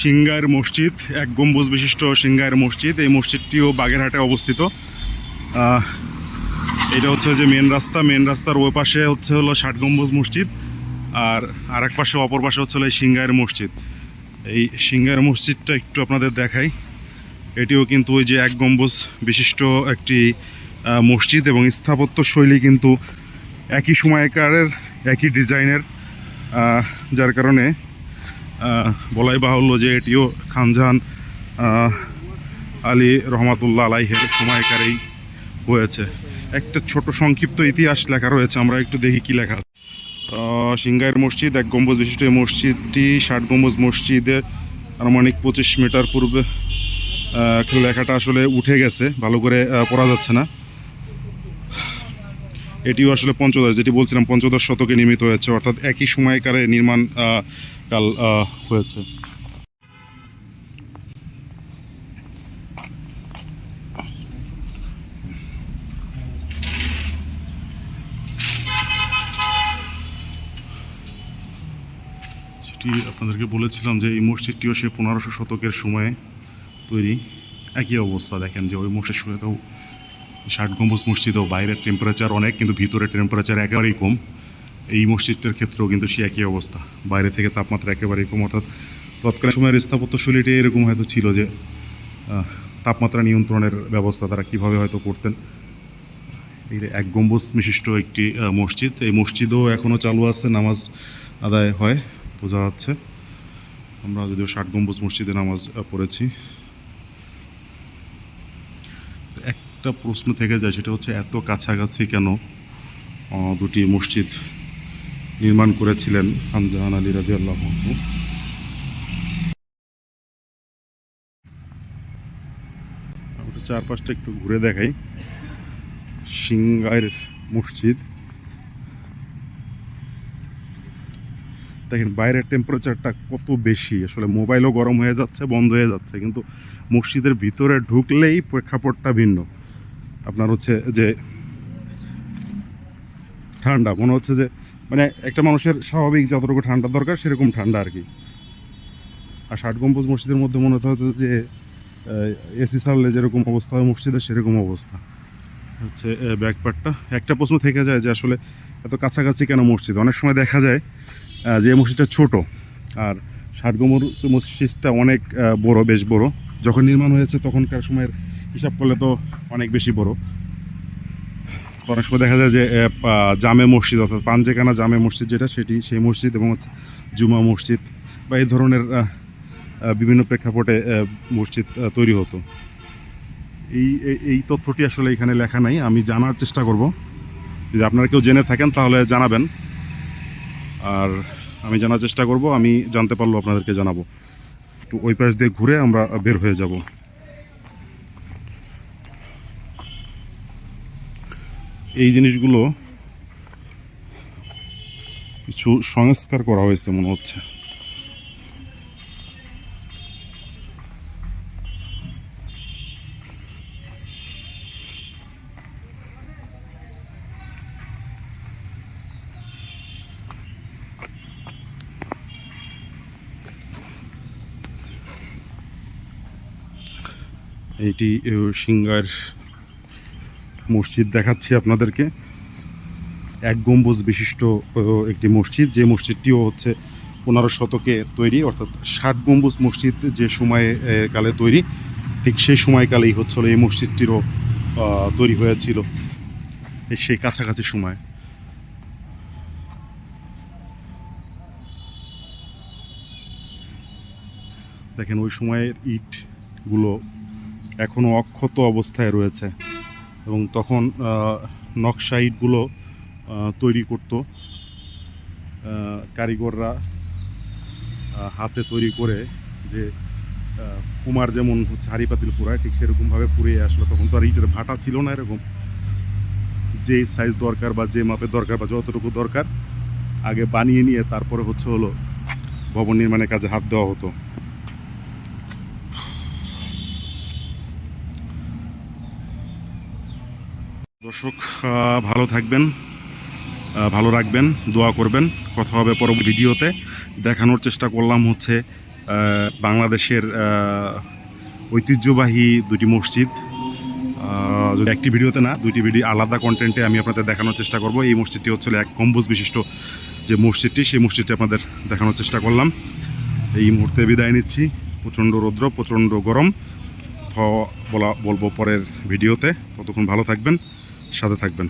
Singer মসজিদ, এক গম্বুজ বিশিষ্ট সিঙ্গার মসজিদ। এই মসজিদটিও বাগেরহাটে অবস্থিত। এটা হচ্ছে যে মেন রাস্তা মেন রাস্তার ওই পাশে হচ্ছে হলো ষাট গম্বুজ মসজিদ আর আর এক পাশে, অপর পাশে হচ্ছে হলো এই সিঙ্গার মসজিদ। এই সিঙ্গার মসজিদটা একটু আপনাদের দেখাই। এটিও কিন্তু ওই যে এক গম্বুজ বিশিষ্ট একটি মসজিদ এবং স্থাপত্য শৈলী কিন্তু একই সময়কারের, একই ডিজাইনের যার কারণে বলাই বাহুল্য যে এটিও খানজাহান আলী রহমাতুল্লাহ আলাইহের সময়কারেই হয়েছে। একটা ছোট সংক্ষিপ্ত ইতিহাস লেখা রয়েছে, আমরা একটু দেখি কি লেখা সিংগাইর মসজিদ, এক গম্বুজ বিশিষ্ট এই মসজিদটি ষাট গম্বুজ মসজিদের আনুমানিক পঁচিশ মিটার পূর্বে লেখাটা আসলে উঠে গেছে, ভালো করে পড়া যাচ্ছে না। এটিও আসলে পঞ্চদশ, যেটি বলছিলাম পঞ্চদশ শতকে নির্মিত হয়েছে, অর্থাৎ একই সময়কারে নির্মাণ কাল হয়েছে। সেটি আপনাদেরকে বলেছিলাম যে এই মসজিদটিও সে পনেরোশো শতকের সময়ে তৈরি। একই অবস্থা, দেখেন যে ওই মসজিদ তো ষাট গম্বুজ মসজিদও বাইরের টেম্পারেচার অনেক, কিন্তু ভিতরে টেম্পারেচার একেবারেই কম। এই মসজিদটার ক্ষেত্রেও কিন্তু সে একই অবস্থা। বাইরে থেকে তাপমাত্রা একেবারেই কম, অর্থাৎ তৎকালীন সময়ের স্থাপত্য শৈলীটি এরকম হয়তো ছিল যে তাপমাত্রা নিয়ন্ত্রণের ব্যবস্থা তারা কীভাবে হয়তো করতেন। এই এক গম্বুজ বিশিষ্ট একটি মসজিদ। এই মসজিদও এখনও চালু আছে, নামাজ আদায় হয়, বোঝা যাচ্ছে। আমরা যদিও ষাট গম্বুজ মসজিদে নামাজ পড়েছি। একটা প্রশ্ন থেকে যায়, সেটা হচ্ছে এত কাছাকাছি কেন দুটি মসজিদ নির্মাণ করেছিলেন খানজাহান আলী রাজি আল্লাহ চারপাশটা একটু ঘুরে দেখাই। সিংগাইর মসজিদ। দেখেন, বাইরের টেম্পারেচারটা কত বেশি। আসলে মোবাইলও গরম হয়ে যাচ্ছে, বন্ধ হয়ে যাচ্ছে। কিন্তু মসজিদের ভিতরে ঢুকলেই প্রেক্ষাপটটা ভিন্ন। আপনার হচ্ছে যে ঠান্ডা, মনে হচ্ছে যে মানে একটা মানুষের স্বাভাবিক যতটুকু ঠান্ডা দরকার, সেরকম ঠান্ডা আর কি। আর ষাট গম্বুজ মসজিদের মধ্যে মনে হতে যে এসি সারলে যেরকম অবস্থা হয় মসজিদের, সেরকম অবস্থা। হচ্ছে ব্যাকপার্টটা একটা প্রশ্ন থেকে যায় যে আসলে এত কাছাকাছি কেন মসজিদ? অনেক সময় দেখা যায় যে মসজিদটা ছোট, আর ষাট গম্বুজ মসজিদটা অনেক বড়, বেশ বড়। যখন নির্মাণ হয়েছে, তখনকার সময়ের হিসাব করলে তো অনেক বেশি বড়। অনেক সময় দেখা যায় যে জামে মসজিদ, অর্থাৎ পাঞ্জেকানা জামে মসজিদ যেটা, সেটি সেই মসজিদ এবং জুমা মসজিদ বা এই ধরনের বিভিন্ন প্রেক্ষাপটে মসজিদ তৈরি হতো। এই এই- তথ্যটি আসলে এখানে লেখা নাই, আমি জানার চেষ্টা করব। যদি আপনারা কেউ জেনে থাকেন, তাহলে জানাবেন। আর আমি জানার চেষ্টা করব, আমি জানতে পারলেও আপনাদেরকে জানাব। তো ওই পাশ দিয়ে ঘুরে আমরা বের হয়ে যাব। এই জিনিসগুলো কিছু সংস্কার করা হয়েছে মনে হচ্ছে। এটি সিঙ্গার মসজিদ দেখাচ্ছি আপনাদেরকে। এক গম্বুজ বিশিষ্ট একটি মসজিদ। যে মসজিদটিও হচ্ছে পনেরো শতকে তৈরি, অর্থাৎ ষাট গম্বুজ মসজিদ যে সময়ে কালে তৈরি, ঠিক সেই সময়কালেই হচ্ছিল এই মসজিদটিরও তৈরি হয়েছিল সেই কাছাকাছি সময়। দেখেন ওই সময়ের ইটগুলো এখনও অক্ষত অবস্থায় রয়েছে। এবং তখন আহ, নকশা ইটগুলো তৈরি করতো। কারিগররা হাতে তৈরি করে যে কুমার যেমন হচ্ছে হাড়ি পাতিল পুরায় ঠিক সেরকমভাবে পুড়িয়ে আসলো। তখন তো আর ইটের ভাটা ছিল না এরকম। যে সাইজ দরকার বা যে মাপের দরকার বা যতটুকু দরকার আগে বানিয়ে নিয়ে তারপরে হচ্ছে হলো ভবন নির্মাণের কাজে হাত দেওয়া হতো। দর্শক ভালো থাকবেন ভালো রাখবেন, দোয়া করবেন। কথা হবে পরবর্তী ভিডিওতে। দেখানোর চেষ্টা করলাম হচ্ছে বাংলাদেশের ঐতিহ্যবাহী দুটি মসজিদ। যদি একটি ভিডিওতে না দুটি ভিডিও আলাদা কন্টেন্টে আমি আপনাদের দেখানোর চেষ্টা করব। এই মসজিদটি হচ্ছে এক গম্বুজ বিশিষ্ট যে মসজিদটি, সেই মসজিদটি আপনাদের দেখানোর চেষ্টা করলাম। এই মুহূর্তে বিদায় নিচ্ছি। প্রচণ্ড রৌদ্র, প্রচণ্ড গরম। বলা, বলব পরের ভিডিওতে। ততক্ষণ ভালো থাকবেন। সাথে থাকবেন।